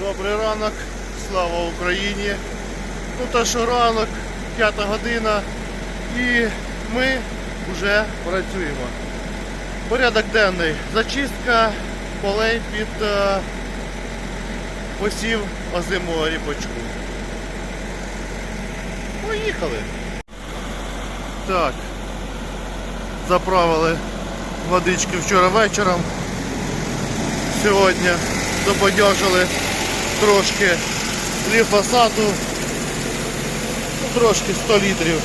Добрий ранок, слава Україні. Ну та що ранок, п'ята година і ми вже працюємо. Порядок денний. Зачистка полей під е, посів озимого ріпочку. Поїхали. Так. Заправили водички вчора вечором. Сьогодні дободяжили трошки ліфосату, ну, трошки 100 літрів.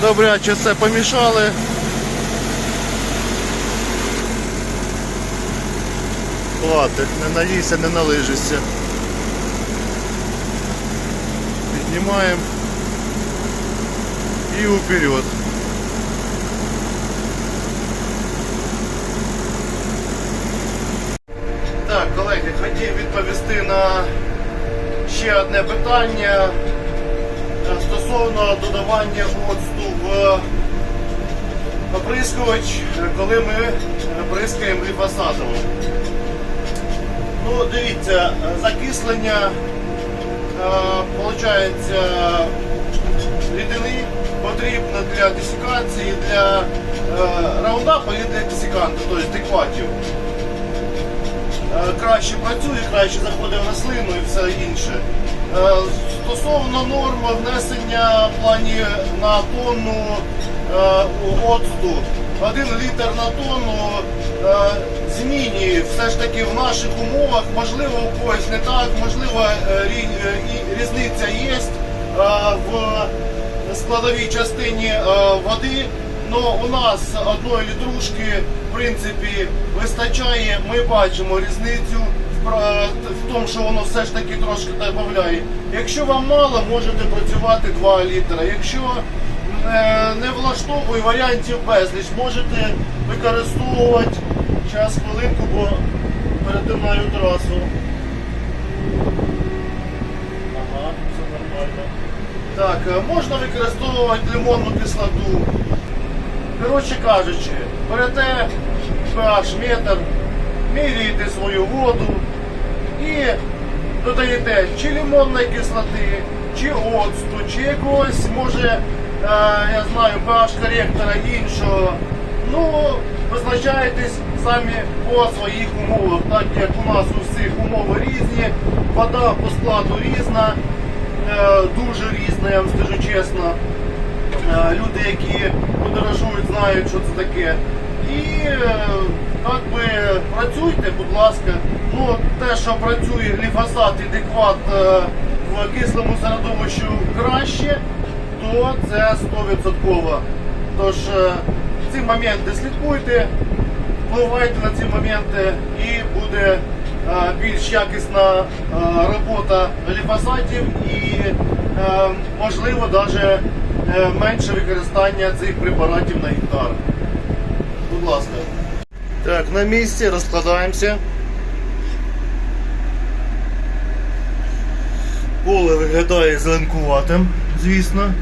Добряче все помішали. Хватить, не наїся, не налижишся. Піднімаємо і вперед. Так, колеги, хотів відповісти на ще одне питання е, стосовно додавання оцту в оприскувач, е, коли ми е, бризкаємо гліфосатом. Ну, дивіться, е, закислення виходить, рідини потрібно для десикації, для е, раундапа і для десиканту, тобто декватів. Краще працює, краще заходить в рослину і все інше. Е, Стосовно норми внесення плані на тонну е, оцту, один літр на тонну е, змінює все ж таки в наших умовах, можливо, у когось не так, можливо, різниця є в складовій частині води. Ну, у нас одної літрушки, в принципі, вистачає. Ми бачимо різницю в, в тому, що воно все ж таки трошки додає. Якщо вам мало, можете працювати 2 літра. Якщо е, не влаштовує варіантів безліч, можете використовувати час хвилинку, бо перетинаю трасу. Ага, все нормально. Так, е, можна використовувати лимонну кислоту. Коротше кажучи, берете pH метр, міряєте свою воду і додаєте чи лимонної кислоти, чи оцту, чи якогось, може, е, я знаю, pH коректора іншого. Ну, визначаєтесь самі по своїх умовах, так як у нас у всіх умови різні, вода по складу різна, е, дуже різна, я вам скажу чесно. Люди, які подорожують, знають, що це таке. І е, як би працюйте, будь ласка. Ну, те, що працює гліфосат і декват е, в кислому середовищу краще, то це 100%. Тож е, ці моменти слідкуйте, впливайте на ці моменти і буде більш якісна робота гліфосатів і можливо навіть менше використання цих препаратів на гектар. Будь ласка. Так, на місці розкладаємося. Поле виглядає зеленкуватим, звісно.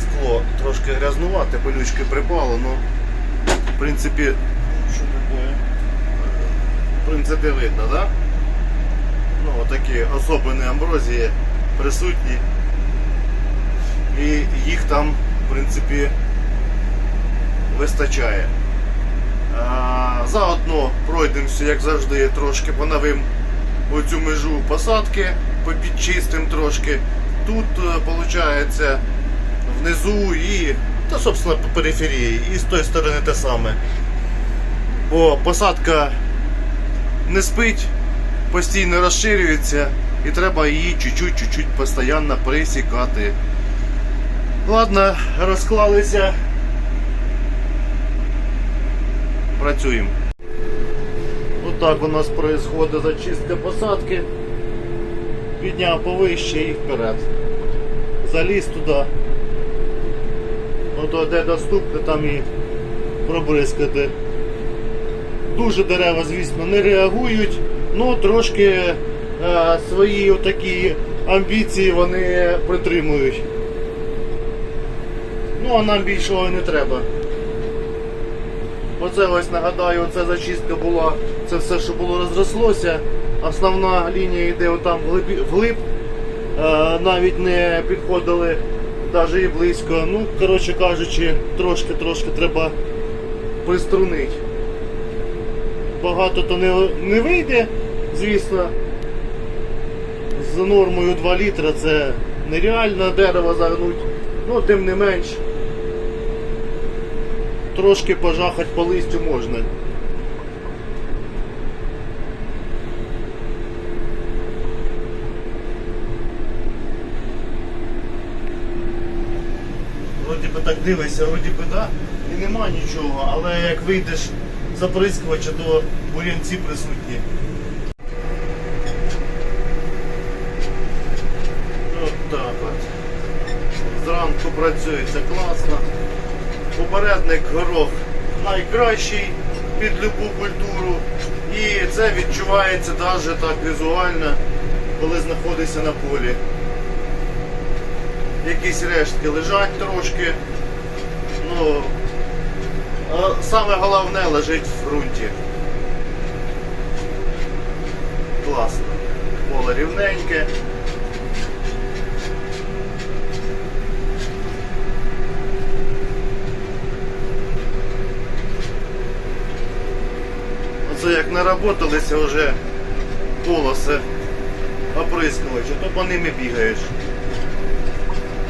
Скло трошки грязнувате, пилючки припало, але в принципі, що таке? В принципі видно, так? Да? Ну, такі особини амброзії присутні. І їх там, в принципі, вистачає. Заодно пройдемося, як завжди, трошки по новим оцю межу посадки, підчистим трошки. Тут, виходить, внизу і, та, собственно, по периферії, і з тої сторони те саме. Бо посадка не спить, постійно розширюється і треба її чуть-чуть-чуть постійно присікати. Ладно, розклалися. Працюємо. Отак у нас происходит зачистка посадки. Підняв повище і вперед. Заліз туди. Ото де доступно, там і пробризкати. Дуже дерева, звісно, не реагують, ну трошки е, свої такі амбіції вони притримують. Ну а нам більшого не треба. Оце ось нагадаю, оце зачистка була, це все, що було розрослося. Основна лінія йде отам вглиб. Е, навіть не підходили навіть і близько. Ну, коротше кажучи, трошки-трошки треба приструнити. Багато то не, не вийде, звісно. З нормою 2 літра це нереально дерево загнуть, ну тим не менш. Трошки пожахати по листю можна. Вроді би так дивишся, вроді би да, і нема нічого, але як вийдеш з то бурянці присутні. От так от. Зранку працюється класно. Попередник горох найкращий під любу культуру. І це відчувається навіть так візуально, коли знаходишся на полі. Якісь рештки лежать трошки. Ну, а саме головне лежить в ґрунті. Класно. Поле рівненьке. Оце як наработалися вже полоси оприскувача, то по ними бігаєш.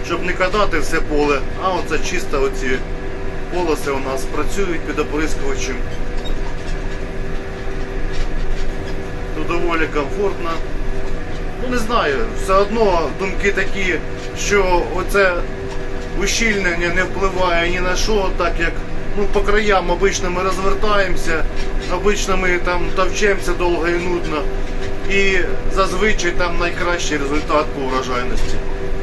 Щоб не катати все поле, а оце чисто оці полоси у нас працюють під оприскувачем. То доволі комфортно. Ну не знаю, все одно думки такі, що оце ущільнення не впливає ні на що, так як ну, по краям обично ми розвертаємося, обично ми там товчемося довго і нудно. І зазвичай там найкращий результат по врожайності.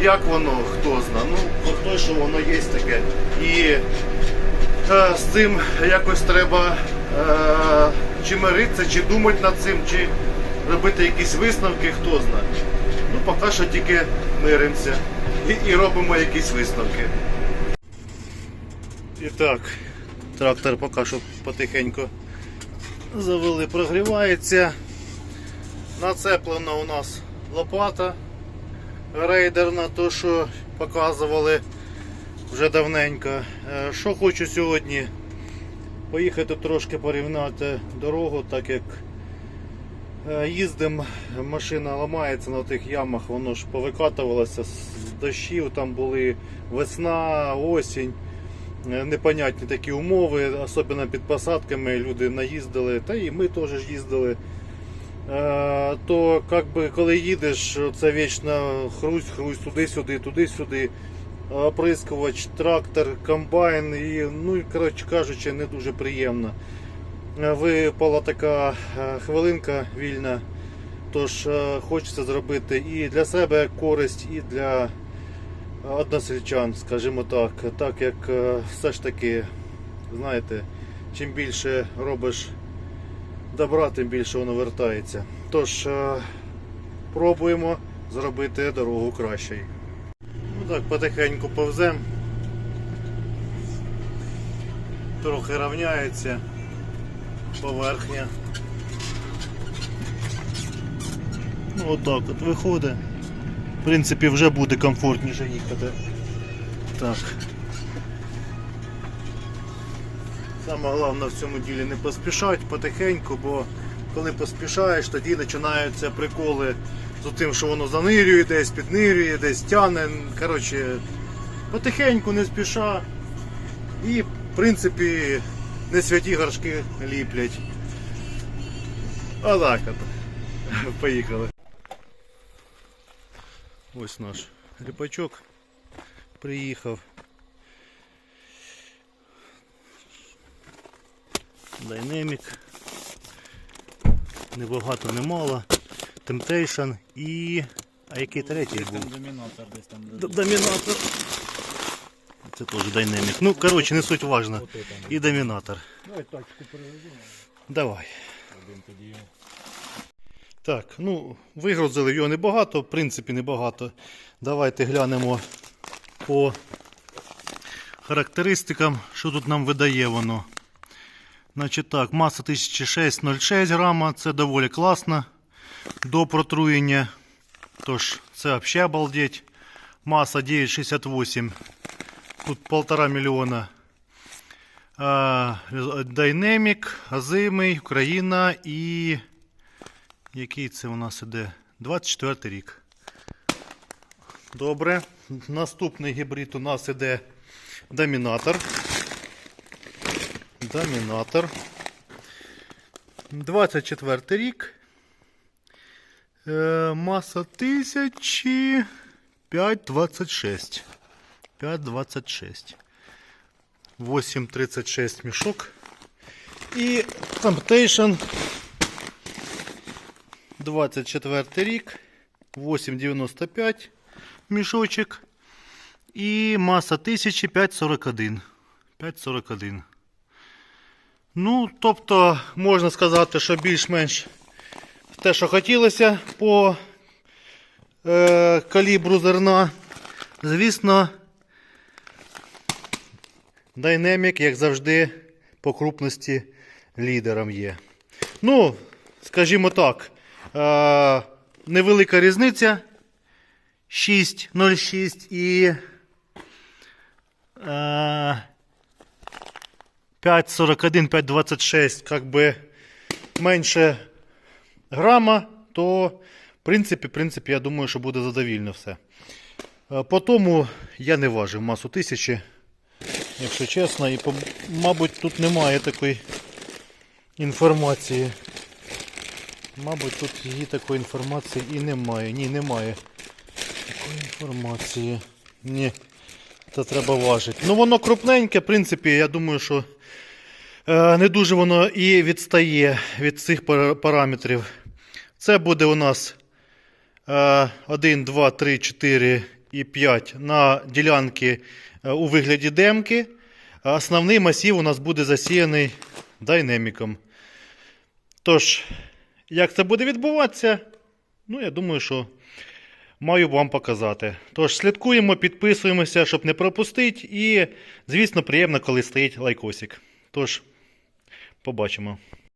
Як воно, хто зна. Ну, хто що воно є таке. І е, з цим якось треба е, чи миритися, чи думати над цим, чи робити якісь висновки, хто знає. Ну, поки що тільки миримося і, і робимо якісь висновки. І так, трактор поки що потихеньку завели, прогрівається. Нацеплена у нас лопата рейдерна, то що показували вже давненько. Е, Що хочу сьогодні? Поїхати трошки порівняти дорогу, так як е, їздимо, машина ламається на тих ямах, воно ж повикатувалося з дощів, там були весна, осінь. Е, Непонятні такі умови, особливо під посадками люди наїздили, та і ми теж їздили. Е, То как би, коли їдеш, це вічно хрусть, хрусть туди-сюди, туди-сюди. Оприскувач, трактор, комбайн і, ну, коротше кажучи, не дуже приємно. Е, Випала така хвилинка вільна, тож хочеться зробити і для себе користь, і для односельчан, скажімо так. Так як е, все ж таки, знаєте, чим більше робиш добра, тим більше воно вертається. Тож е, пробуємо зробити дорогу кращою. Ну так, потихеньку повзем. Трохи рівняється поверхня. Ну отак от виходить. Принципі, вже буде комфортніше їхати. Так. Саме головне в цьому ділі не поспішати потихеньку, бо коли поспішаєш, тоді починаються приколи з тим, що воно занирює десь, піднирює, десь тяне. Коротше, потихеньку, не спіша. І, в принципі, не святі горшки ліплять. А от. Поїхали. Ось наш ріпачок приїхав. Dynamic. Небагато, немало. Temptation і. А який третій був? Домінатор десь там. Домінатор. Це теж Dynamic. Ну, коротше, не суть важно. І домінатор. Давай тачку перевеземо. Давай. Один тоді. Так, ну, вигрузили його небагато, в принципі, небагато. Давайте глянемо по характеристикам, що тут нам видає воно. Значить так, маса 1606 грама, це доволі класно до протруєння. Тож, це взагалі обалдеть. Маса 968. Тут полтора мільйона. А, Dynamic, Азимий, Україна і. Який це у нас іде? 24 рік. Добре. Наступний гібрид у нас іде Домінатор. Домінатор. 24 рік. Е, маса 1000. 5,26. 5,26. 8,36 мішок. І Temptation. 24 рік. 8,95 мішочок. І маса 1000 5,41. 5,41. Ну, тобто, можна сказати, що більш-менш те, що хотілося по е, калібру зерна. Звісно, Dynamic, як завжди, по крупності лідером є. Ну, скажімо так, е, невелика різниця. 6,06 і е, 5,41, 5,26, как би менше грама, то в принципі, в принципі, я думаю, що буде задовільно все. Е, По тому я не важив масу тисячі, якщо чесно, і мабуть тут немає такої інформації. Мабуть, тут її такої інформації і немає. Ні, немає такої інформації. Ні, це треба важити. Ну воно крупненьке, в принципі, я думаю, що е, не дуже воно і відстає від цих параметрів. Це буде у нас е, 1, 2, 3, 4 і 5 на ділянки е, у вигляді демки. Основний масів у нас буде засіяний дайнеміком. Тож, як це буде відбуватися? Ну, я думаю, що маю вам показати. Тож, слідкуємо, підписуємося, щоб не пропустити. І, звісно, приємно, коли стоїть лайкосик. Тож, побачимо.